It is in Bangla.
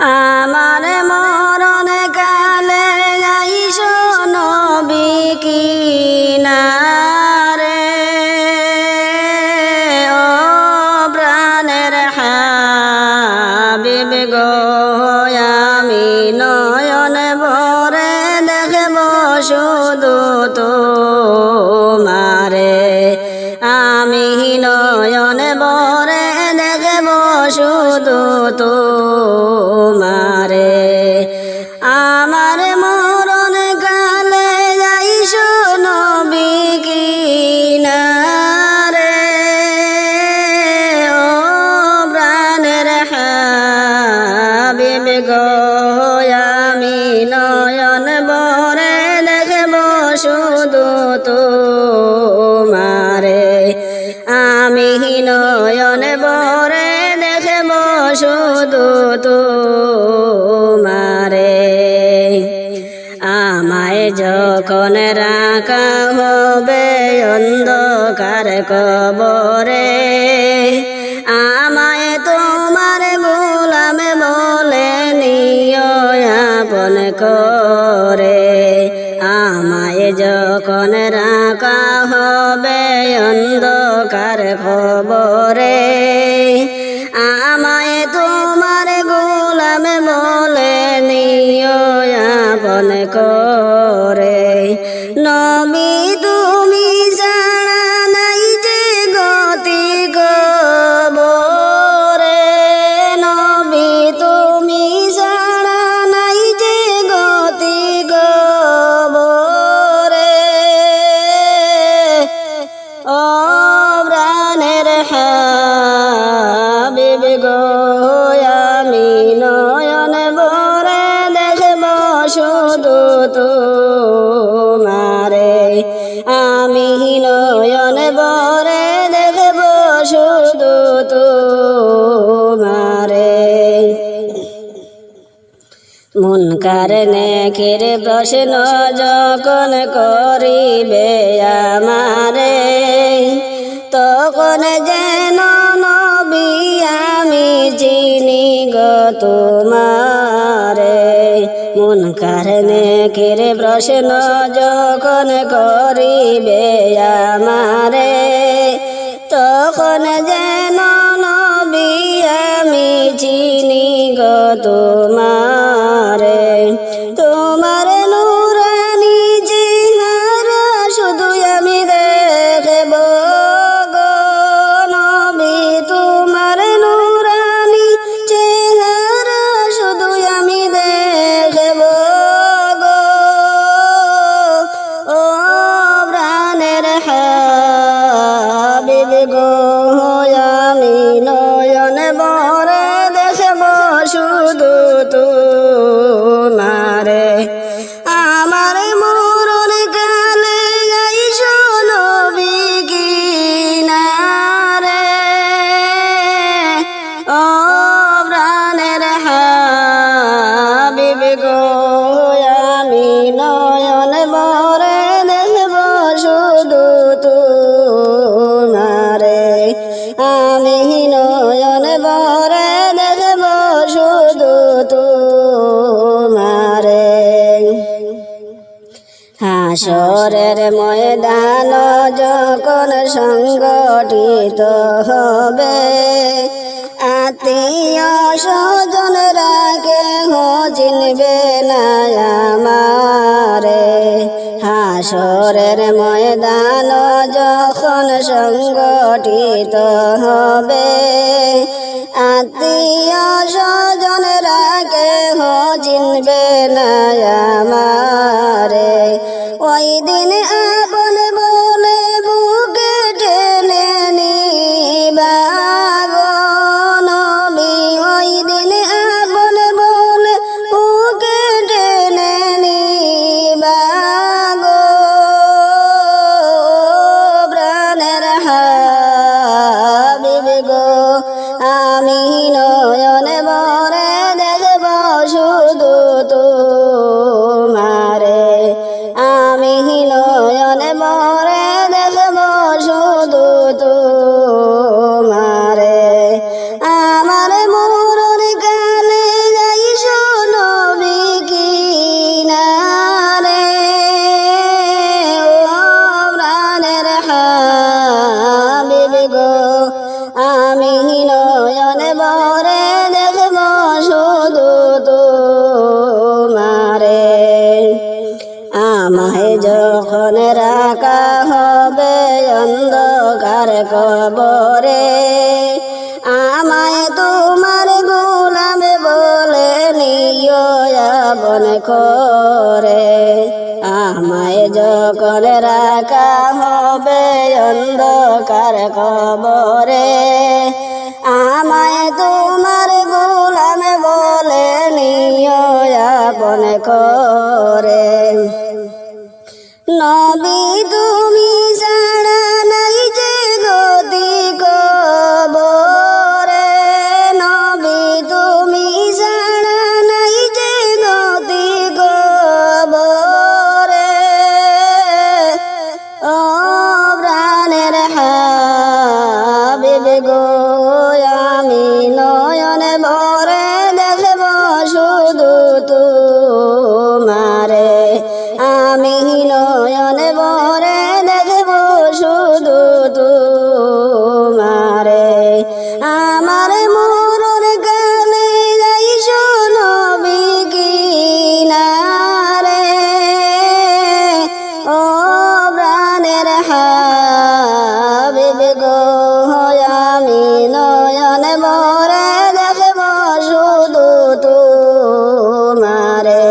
আমার মরণ কালে আইস নবী কিনারে। ও প্রাণের হাবিব গো, আমি নয়ন ভরে দেখব শুধু তো মারে আমি নয়ন দেখব শুধু তো যখন রাখা হবে অন্ধকার কবরে। আমায় তোমার গোলাম বলে নিয় করে। আমায় যখন রাখা হবে অন্ধকার খবরে আমায় তোমার গোলাম বলে নিয় করে গো আমি নয়ন বরে দেখব শুধু তোমারে। আমি নয়ন বরে দেখব শুধু তোমারে। মন কারণে কের প্রশ্ন যখন করিবে আমারে, তখন যেন তোমারে। মন কারণে কেরে প্রশ্ন যখন করিবে আমারে, তখন যেন নবী আমি চিনি গো তোমারে হাসরের ময়দান যখন সংগঠিত হবে আত্মীয় স্বজন রাগে চিনবে না আমারে। হাসরের ময়দান যখন সংগঠিত হবে আত্মীয় স্বজনরা কেহ চিনবে না আমারে। ওই দিন আপন যখন রাখা হবে অন্ধকার কবরে। আমায় তোমার গোলাম বলে নিও বন করে। আমায় যখন রাখা হবে অন্ধকার কবরে, আমায় তোমার গোলাম বলে নিও আপন করে নবী তুমি ছাড়া নাই যে গতি কবরে নবী, তুমি ছাড়া নাই যে গতি কবরে ও প্রাণের হা নয়ন বরে দেখব শুধু তোমারে। আমার মোরর গানে যাই শোনো বিকিনারে। ও প্রাণের হাবিব গো আমি নয়ন বরে দেখব শুধু তোমারে।